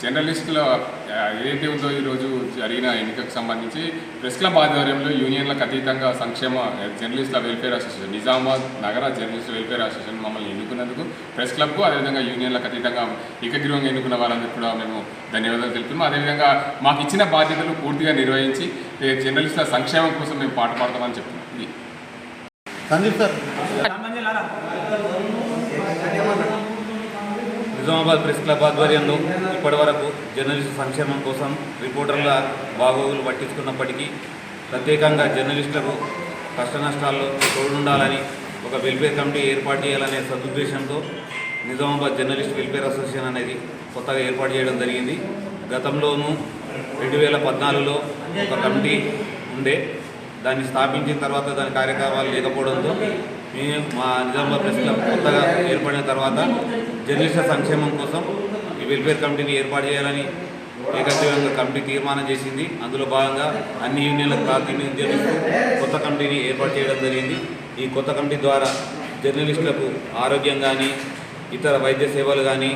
జర్నలిస్టుల ఆ, ఏదైతే ఉందో ఈరోజు జరిగిన ఎన్నికకు సంబంధించి ప్రెస్ క్లబ్ ఆధ్వర్యంలో యూనియన్లకు అతీతంగా సంక్షేమ జర్నలిస్టుల వెల్ఫేర్ అసోసియేషన్ నిజామాబాద్ నగర జర్నలిస్ట్ వెల్ఫేర్ అసోసియేషన్ మమ్మల్ని ఎన్నుకున్నందుకు ప్రెస్ క్లబ్కు అదేవిధంగా యూనియన్లకు అతీతంగా ఏకగ్రీవంగా ఎన్నుకున్న వాళ్ళందరికీ కూడా మేము ధన్యవాదాలు తెలుపుతున్నాం. అదేవిధంగా మాకు ఇచ్చిన బాధ్యతలు పూర్తిగా నిర్వహించి జర్నలిస్టుల సంక్షేమం కోసం మేము పాటు పాడతామని చెప్తున్నాం. ఇది నిజామాబాద్ ప్రెస్ క్లబ్ ఆధ్వర్యంలో ఇప్పటివరకు జర్నలిస్టు సంక్షేమం కోసం రిపోర్టర్ల బాగోగులు పట్టించుకున్నప్పటికీ ప్రత్యేకంగా జర్నలిస్టులకు కష్ట నష్టాల్లో తోడుండాలని ఒక వెల్ఫేర్ కమిటీ ఏర్పాటు చేయాలనే సదుద్దేశంతో నిజామాబాద్ జర్నలిస్ట్ వెల్ఫేర్ అసోసియేషన్ అనేది కొత్తగా ఏర్పాటు చేయడం జరిగింది. గతంలోనూ రెండు వేల పద్నాలుగులో ఒక కమిటీ ఉండే దాన్ని స్థాపించిన తర్వాత దాని కార్యక్రమాలు లేకపోవడంతో మేము మా నిజామాబాద్ ప్రెస్ క్లబ్ కొత్తగా ఏర్పడిన తర్వాత జర్నలిస్టుల సంక్షేమం కోసం ఈ వెల్ఫేర్ కమిటీని ఏర్పాటు చేయాలని ఏకగ్రీవంగా కమిటీ తీర్మానం చేసింది. అందులో భాగంగా అన్ని యూనియన్లకు ప్రాతినిధ్యం ఇస్తూ కొత్త కమిటీని ఏర్పాటు చేయడం జరిగింది. ఈ కొత్త కమిటీ ద్వారా జర్నలిస్టులకు ఆరోగ్యం కానీ ఇతర వైద్య సేవలు కానీ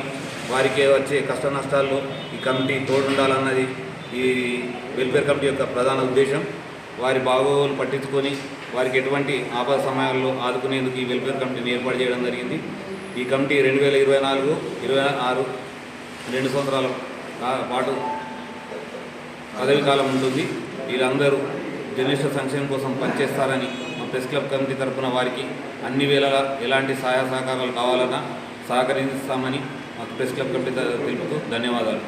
వారికి వచ్చే కష్ట నష్టాల్లో ఈ కమిటీ తోడుండాలన్నది ఈ వెల్ఫేర్ కమిటీ యొక్క ప్రధాన ఉద్దేశం. వారి బాగోగులు పట్టించుకొని వారికి ఎటువంటి ఆపద సమయాల్లో ఆదుకునేందుకు ఈ వెల్ఫేర్ కమిటీని ఏర్పాటు చేయడం జరిగింది. ఈ కమిటీ రెండు వేల ఇరవై నాలుగు ఇరవై ఆరు రెండు సంవత్సరాల పాటు పదవి కాలం ఉంటుంది. వీళ్ళందరూ జర్నలిస్టుల సంక్షేమం కోసం పనిచేస్తారని మా ప్రెస్ క్లబ్ కమిటీ తరపున వారికి అన్ని వేళలా ఎలాంటి సహాయ సహకారాలు కావాలన్నా సహకరిస్తామని మా ప్రెస్ క్లబ్ కమిటీ తెలుపుతూ ధన్యవాదాలు.